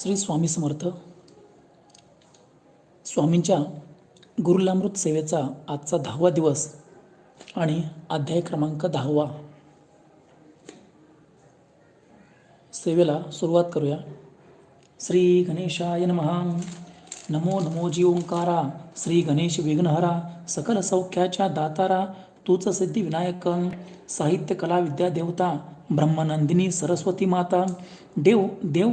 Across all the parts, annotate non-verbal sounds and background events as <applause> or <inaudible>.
श्री स्वामी समर्थ. स्वामींच्या गुरुलामृत सेवेचा आजचा दहावा दिवस आणि अध्याय क्रमांक दहावा. सेवेला सुरुवात करूया. श्री गणेशाय नमः. नमो नमो जी ओंकारा श्री गणेश विघ्नहरा. सकल सौख्याच्या दातारा. तूच सिद्धी विनायक. साहित्य कला विद्या देवता. ब्रह्मनंदिनी सरस्वती माता. देव देव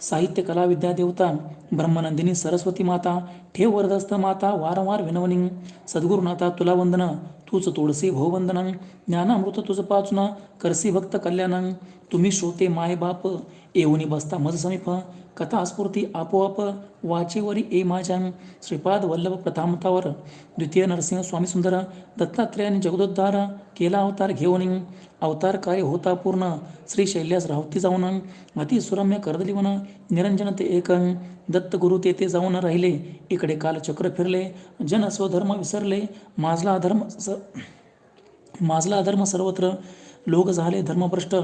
साहित्य कला विद्या देवता ब्रह्मनंदिनी सरस्वती माता ठेव वरदस्त माता वारंवार विनवणी सद्गुरुनाथा तुला वंदन तूच तुळसी भोवंदन ज्ञानामृत तुझ पाचन करसी भक्त कल्याण तुम्ही श्रोते माय बाप येऊनी बसता मज समीप कथा स्फूर्ती आपोआप वाचेवरी ए माझ्या श्रीपाद वल्लभ प्रथामतावर द्वितीय नरसिंह स्वामी सुंदर दत्तात्रेयाने जगदोद्धार केला अवतार घेऊन अवतार कार्य होता पूर्ण श्री शैल्यास राहती जाऊन अति सुरम्य करदलिवन निरंजन ते एक दत्तगुरु तेथे जाऊन राहिले इकडे काल चक्र फिरले जन स्वधर्म विसरले माजला अधर्म स माजला अधर्म सर्वत्र लोक झाले धर्मभ्रष्ट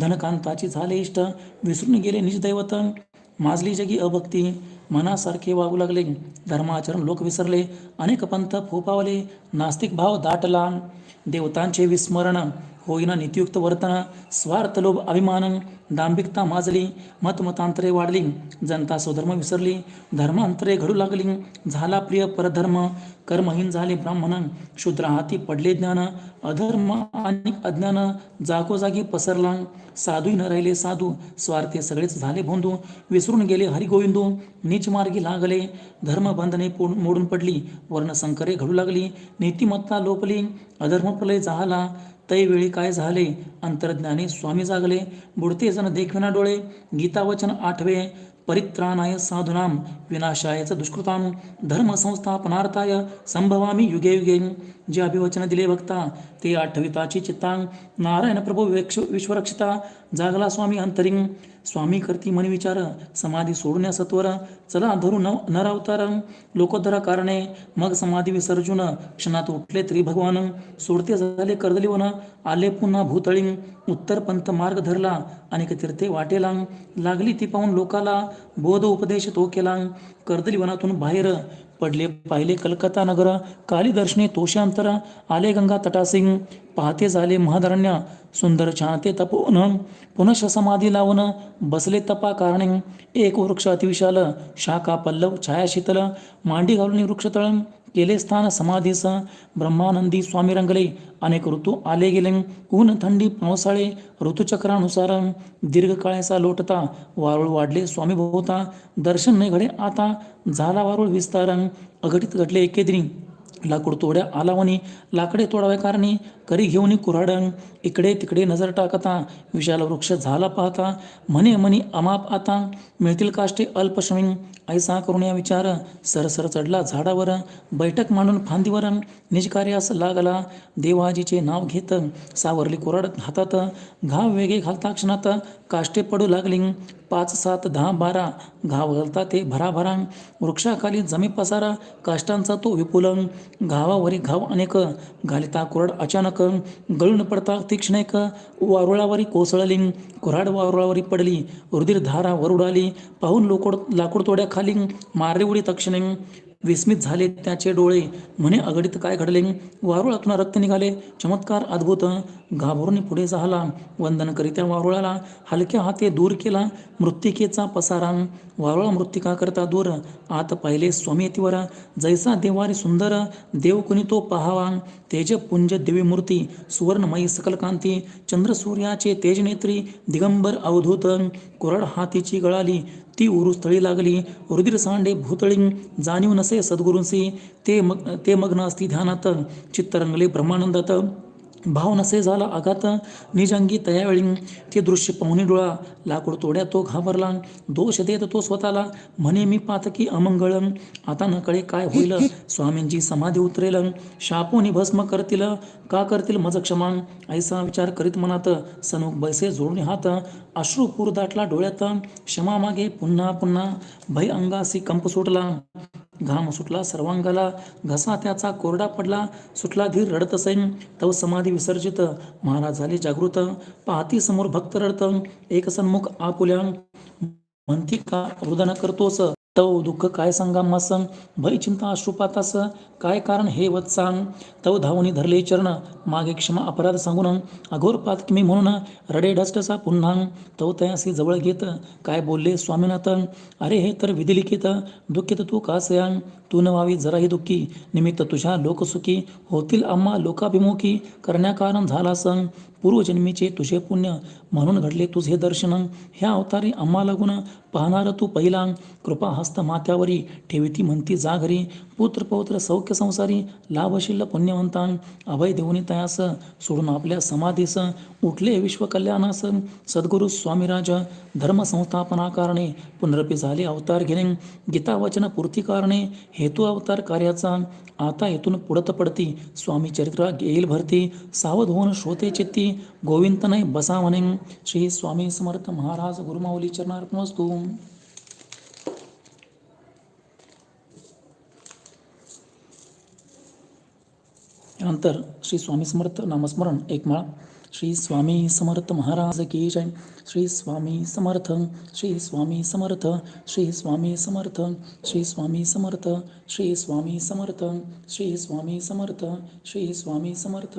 धनकांताची झाले इष्ट विसरून गेले निजदैवत माजली जगी अभक्ती मनासारखे वागू लागले. धर्माचरण लोक विसरले अनेक पंथ फोपावले नास्तिक भाव दाटला. देवतांचे विस्मरण होईना नीतियुक्त वर्तन स्वार्थ लोभ अभिमान दांभिकता माजली मतमतांतरे वाढली जनता स्वधर्म विसरली धर्मांतरे घडू लागली झाला प्रिय परधर्म कर्महीन झाले ब्राह्मण शूद्र हाती पडले ज्ञान अधर्म आणि अज्ञान जागोजागी पसरला साधूही न राहिले साधू स्वार्थी सगळेच झाले भोंदू विसरून गेले हरिगोविंदू नीच मार्गी लागले धर्मबंधने मोडून पडली वर्णसंकरे घडू लागली नीतिमत्ता लोपली अधर्म प्रलय झाला तैवेळी काय झाले अंतर्ज्ञानी स्वामी जागले बुडते वचन देखविना डोळे गीतावचन आठवे परित्राणाय साधुनाम विनाशायच दुष्कृताम धर्म संस्थापनार्थाय संभवामी युगे युगे जे अभिवचन दिले भक्ता ते आठविताची चित्तांग नारायण प्रभू विक्ष विश्वरक्षिता जागला स्वामी अंतरिंग. स्वामी करती मन विचार समाधी सोडण्या सत्वर. चला धरू न नरावतार. लोकोद्धरा कारणे मग समाधी विसर्जून. क्षणात उठले तरी भगवान. सोडते झाले कर्दलीवन. आले पुन्हा भूतळी उत्तर पंथ मार्ग धरला. अनेक तीर्थे वाटेला लागली ती पाहून लोकाला. बोध उपदेश तो केला कर्दलीवनातून बाहेर. पडले. पाहिले कलकत्ता नगर कालीदर्शने तोषांतरा आले गंगा तटासिंग पाहते झाले महदरण्य. सुंदर छानते तपोवन. पुनश समाधी लावून बसले तपा कारणे एक वृक्ष अतिविशाल शाखा पल्लव छाया शीतल मांडी घालून वृक्षतळ केले स्थान समाधीस. ब्रह्मानंदी स्वामी रंगले. अनेक ऋतू आले गेले. ऊन थंडी पावसाळे ऋतुचक्रानुसार दीर्घकाळाचा लोटता. वारुळ वाढले स्वामी भोवता. दर्शन नाही घडे आता झाला वारुळ विस्तार. अघटित घडले एकेद्री लाकूड तोड्या आलावणी लाकडे तोडाव्या कारणी करी घेऊन कुऱ्हाडण इकडे तिकडे नजर टाकता विशाल वृक्ष झाला पाहता म्हणे म्हणी अमाप आता मिळतील काष्टे अल्पश्रमी ऐसा करून या विचार सरसर चढला झाडावर बैठक मांडून फांदीवर निजकार्यास लागला देवाजीचे नाव घेत सावरली कोरड हातात घाव वेगे घालता क्षणात काष्टे पडू लागली पाच सात दहा बारा घाव घालता ते भराभरा वृक्षाखाली जमी पसारा काष्टांचा तो विपुलंग घावावरी घाव अनेक घालिता कुरड अचानक. गळून पडता तीक्ष्ण एक वारुळावरी कोसळली कुऱ्हाड वारुळावरी पडली. रुधिर धारा वर उडाली पाहून लोकोड लाकूड तोड्या खाली उडी तक्षणे विस्मित झाले त्याचे डोळे. म्हणे अगडीत काय घडले? वारुळातून रक्त निघाले. चमत्कार अद्भुत. घाबरून पुढे झाला. वंदन करीत्या वारुळाला. हलक्या हाते दूर केला. मृत्तिकेचा पसारा. वारुळा मृत्तिका करता दूर. आत पाहिले स्वामी जैसा देवारी सुंदर. देव कुणी तो पहावा. तेज पुंज देवी मूर्ती. सुवर्णमयी सकलकांती चंद्रसूर्याचे चंद्र सूर्याचे तेजनेत्री दिगंबर अवधूत. कुरड हातीची गळाली. ती उरुस्थळी लागली. रुधिर सांडे भूतळी जाणीव नसे सद्गुरूंसी. ते मग ते मग्न असती ध्यानात. चित्तरंगले ब्रह्मानंदात. भाव नसे झाला आघात. निजंगी तयावेळी ते दृश्य पाहुणे डोळा लाकूड तोड्या तो घाबरला. दोष देत तो स्वतःला. म्हणे मी पातकी अमंगळ. आता नकळे काय होईल? <laughs> स्वामींची समाधी उतरेल. शापोनी भस्म करतील. का करतील? मज क्षमा. ऐसा विचार करीत मनात सनुक बैसे जोडून हात. अश्रूपूर दाटला डोळ्यात. क्षमा मागे. पुन्हा पुन्हा. भय अंगासी कंप सुटला. घाम सुटला सर्वांगाला घसा त्याचा कोरडा पडला सुटला धीर रडत सैन तव समाधी विसर्जित. महाराज झाले जागृत. पाहती समोर भक्त रडत. एक सन्मुख आपुल्या. म्हणती का रुदन करतोस? तव दुःख काय सांगा मास? भय चिंता अश्रुपातास काय कारण हे वत सांग तव धावणी धरले चरण. मागे क्षमा अपराध सांगून अघोर पात किमी म्हणून रडे ढसढसा पुन्हा. तव तयासी जवळ घेत. काय बोलले स्वामीनाथ? अरे हे तर विधिलिखित. दुःखित तू कासया तू न व्हावी जराही दुःखी. निमित्त तुझ्या लोकसुखी. होतील आम्हा लोकाभिमुखी. करण्याकारण झाला संग पूर्वजन्मीचे तुझे पुण्य म्हणून घडले तुझे दर्शन. ह्या अवतारी आम्हाला गुण पाहणार तू पहिला. कृपा हस्त माथ्यावरी ठेविती म्हणती जा घरी. पुत्र पौत्र सौख्य संसारी लाभशील पुण्यवंता अभय देऊनी तयास सोडून आपल्या समाधीस. उठले विश्वकल्याणास सद्गुरु स्वामीराज. धर्म संस्थापनाकारणे पुनरपी झाले अवतार घेणे. गीता वचन पूर्ती कारणे हेतू अवतार कार्याचा. आता येथून पुढत पडती. स्वामी चरित्र येईल भरती. सावध होऊन श्रोते चित्ती. गोविंद नाही बसा म्हणे श्री स्वामी समर्थ महाराज गुरुमाऊली चरणार्पण वस्तू त्यानंतर श्री स्वामी समर्थ नामस्मरण एक माळा श्री स्वामी समर्थ महाराज की जय श्री स्वामी समर्थ श्री स्वामी समर्थ श्री स्वामी समर्थ श्री स्वामी समर्थ श्री स्वामी समर्थ श्री स्वामी समर्थ श्री स्वामी समर्थ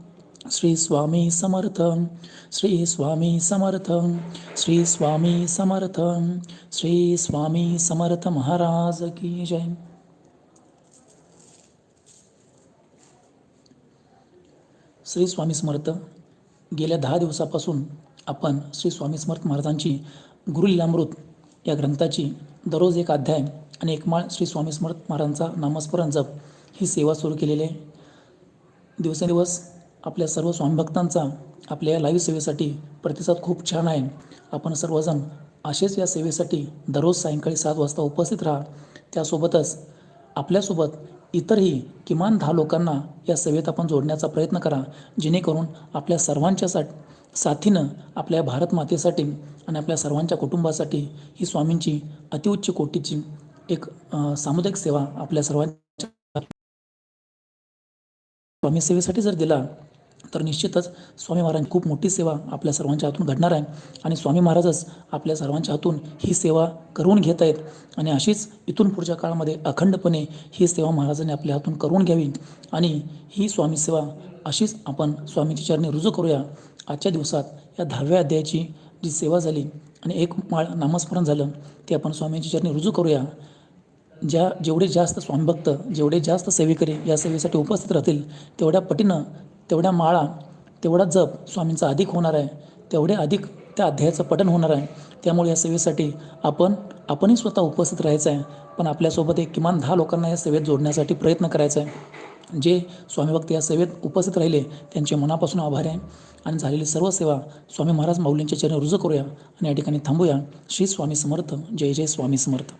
श्री स्वामी समर्थ श्री स्वामी समर्थ श्री स्वामी समर्थ श्री स्वामी समर्थ महाराज की जय। श्री स्वामी समर्थ गेल्या दहा दिवसापासून आपण श्री स्वामी समर्थ महाराजांची गुरुलीलामृत या ग्रंथाची दररोज एक अध्याय आणि एकमाळ श्री स्वामी समर्थ महाराजांचा नामस्मरण जप ही सेवा सुरू केलेली आहे. दिवसेंदिवस आपल्या सर्व स्वामीभक्तांचा आपल्या या लाईव्ह सेवेसाठी प्रतिसाद खूप छान आहे. आपण सर्वजण असेच या सेवेसाठी दररोज सायंकाळी सात वाजता उपस्थित राहा. त्यासोबतच आपल्यासोबत इतरही किमान दहा लोकांना या सेवेत आपण जोडण्याचा प्रयत्न करा. जेणेकरून आपल्या सर्वांच्या सा साथीनं आपल्या भारत मातेसाठी आणि आपल्या सर्वांच्या कुटुंबासाठी ही स्वामींची अतिउच्च कोटीची एक सामुदायिक सेवा आपल्या सर्वांच्या स्वामी सेवेसाठी जर दिला तर निश्चितच स्वामी महाराज खूप मोठी सेवा आपल्या सर्वांच्या हातून घडणार आहे. आणि स्वामी महाराजच आपल्या सर्वांच्या हातून ही सेवा करून घेत आहेत. आणि अशीच इथून पुढच्या काळामध्ये अखंडपणे ही सेवा महाराजांनी आपल्या हातून करून घ्यावी. आणि ही स्वामी सेवा अशीच आपण स्वामीची चरणी रुजू करूया. आजच्या दिवसात या दहाव्या अध्यायाची जी सेवा झाली आणि एक माळ नामस्मरण झालं ते आपण स्वामींची चरणी रुजू करूया. ज्या जेवढे जास्त स्वामीभक्त जेवढे जास्त सेवेकरी या सेवेसाठी उपस्थित राहतील तेवढ्या पटीनं तेवढ्या माळा तेवढा जप स्वामींचा अधिक होणार आहे. तेवढे अधिक त्या अध्यायाचं पठण होणार आहे. त्यामुळे या सेवेसाठी आपण आपणही स्वतः उपस्थित राहायचं आहे. पण आपल्यासोबत एक किमान दहा लोकांना या सेवेत जोडण्यासाठी प्रयत्न करायचा आहे. जे स्वामीभक्त या सेवेत उपस्थित राहिले त्यांचे मनापासून आभार आहे. आणि झालेली सर्व सेवा स्वामी महाराज माऊलींच्या चरणी रुजू करूया. आणि या ठिकाणी थांबूया. श्री स्वामी समर्थ. जय जय स्वामी समर्थ.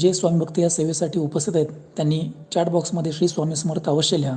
जे स्वामी भक्त या सेवेसाठी उपस्थित आहेत त्यांनी चॅट बॉक्समध्ये श्री स्वामी समर्थ अवश्य लिहा.